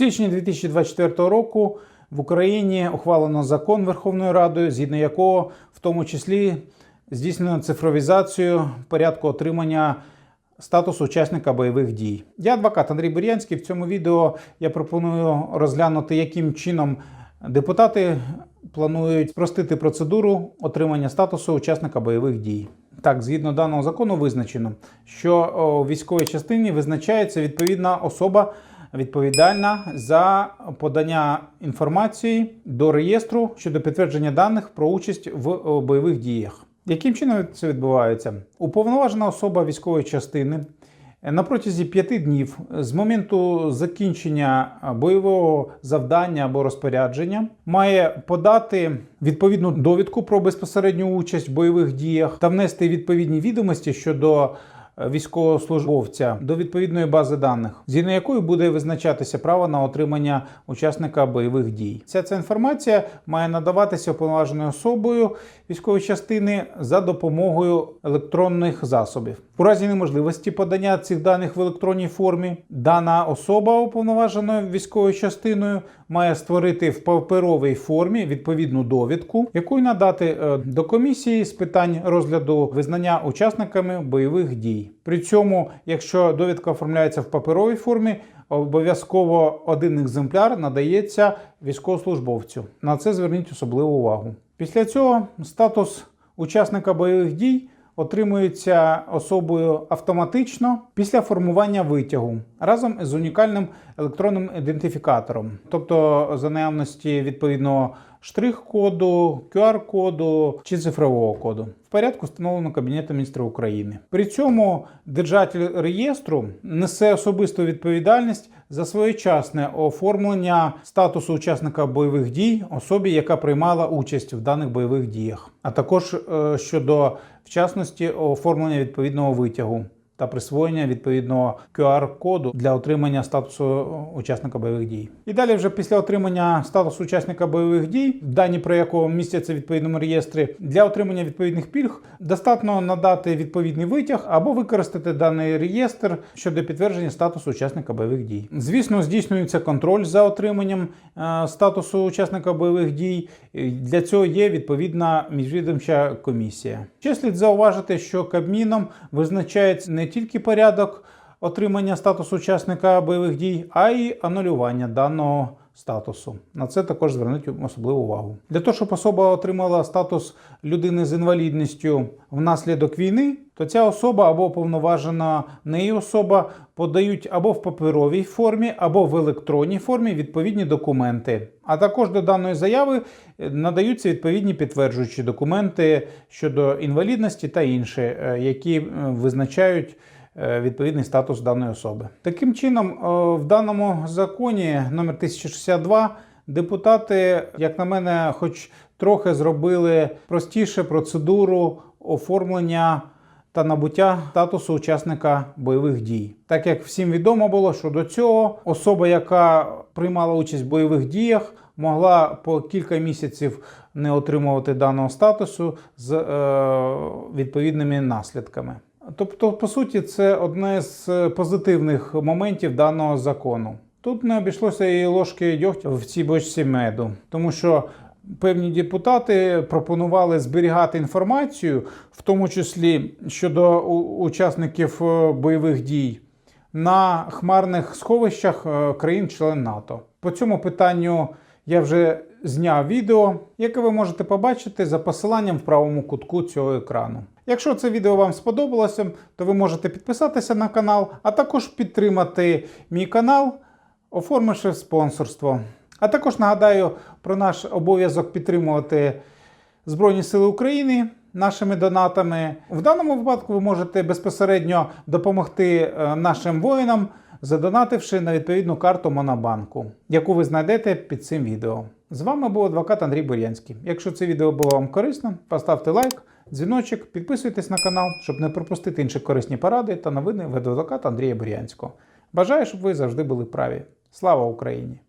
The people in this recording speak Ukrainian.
січні 2024 року в Україні ухвалено закон Верховною Радою, згідно якого в тому числі здійснено цифровізацію порядку отримання статусу учасника бойових дій. Я адвокат Андрій Бур'янський. В цьому відео я пропоную розглянути, яким чином депутати планують спростити процедуру отримання статусу учасника бойових дій. Так, згідно даного закону, визначено, що в військовій частині визначається відповідна особа відповідальна за подання інформації до реєстру щодо підтвердження даних про участь в бойових діях. Яким чином це відбувається? Уповноважена особа військової частини на протязі п'яти днів з моменту закінчення бойового завдання або розпорядження має подати відповідну довідку про безпосередню участь в бойових діях та внести відповідні відомості щодо військовослужбовця до відповідної бази даних, згідно якої буде визначатися право на отримання учасника бойових дій. Вся ця інформація має надаватися уповноваженою особою військової частини за допомогою електронних засобів. У разі неможливості подання цих даних в електронній формі, дана особа уповноваженою військовою частиною має створити в паперовій формі відповідну довідку, якою надати е, до комісії з питань розгляду визнання учасниками бойових дій. При цьому, якщо довідка оформляється в паперовій формі, обов'язково один екземпляр надається військовослужбовцю. На це зверніть особливу увагу. Після цього статус учасника бойових дій отримується особою автоматично після формування витягу разом з унікальним електронним ідентифікатором, тобто за наявності відповідного штрих-коду, QR-коду чи цифрового коду в порядку, встановленого Кабінетом міністрів України. При цьому держатель реєстру несе особисту відповідальність за своєчасне оформлення статусу учасника бойових дій особі, яка приймала участь в даних бойових діях, а також е, щодо вчасності оформлення відповідного витягу та присвоєння відповідного QR-коду для отримання статусу учасника бойових дій. І далі, вже після отримання статусу учасника бойових дій, дані про якого містяться в відповідному реєстрі, для отримання відповідних пільг достатньо надати відповідний витяг або використати даний реєстр щодо підтвердження статусу учасника бойових дій. Звісно, здійснюється контроль за отриманням е, статусу учасника бойових дій. Для цього є відповідна міжвідомча комісія. Ще слід зауважити, що Кабміном визначається не тільки порядок отримання статусу учасника бойових дій, а й анулювання даного статусу. На це також звернуть особливу увагу. Для того, щоб особа отримала статус людини з інвалідністю внаслідок війни, то ця особа або повноважена нею особа подають або в паперовій формі, або в електронній формі відповідні документи. А також до даної заяви надаються відповідні підтверджуючі документи щодо інвалідності та інші, е, які е, визначають е, відповідний статус даної особи. Таким чином, е, в даному законі номер 1062 депутати, як на мене, хоч трохи зробили простіше процедуру оформлення та набуття статусу учасника бойових дій. Так як всім відомо було, що до цього особа, яка приймала участь в бойових діях, могла по кілька місяців не отримувати даного статусу з е, відповідними наслідками. Тобто, по суті, це одне з позитивних моментів даного закону. Тут не обійшлося і ложки дьогтю в цій бочці меду, тому що певні депутати пропонували зберігати інформацію, в тому числі щодо учасників е, бойових дій, на хмарних сховищах е, країн-член НАТО. По цьому питанню я вже зняв відео, яке ви можете побачити за посиланням в правому кутку цього екрану. Якщо це відео вам сподобалося, то ви можете підписатися на канал, а також підтримати мій канал, оформивши спонсорство. А також нагадаю про наш обов'язок підтримувати Збройні Сили України нашими донатами. В даному випадку ви можете безпосередньо допомогти е, нашим воїнам, задонативши на відповідну карту Монобанку, яку ви знайдете під цим відео. З вами був адвокат Андрій Бур'янський. Якщо це відео було вам корисно, поставте лайк, дзвіночок, підписуйтесь на канал, щоб не пропустити інші корисні поради та новини від адвоката Андрія Бур'янського. Бажаю, щоб ви завжди були праві. Слава Україні!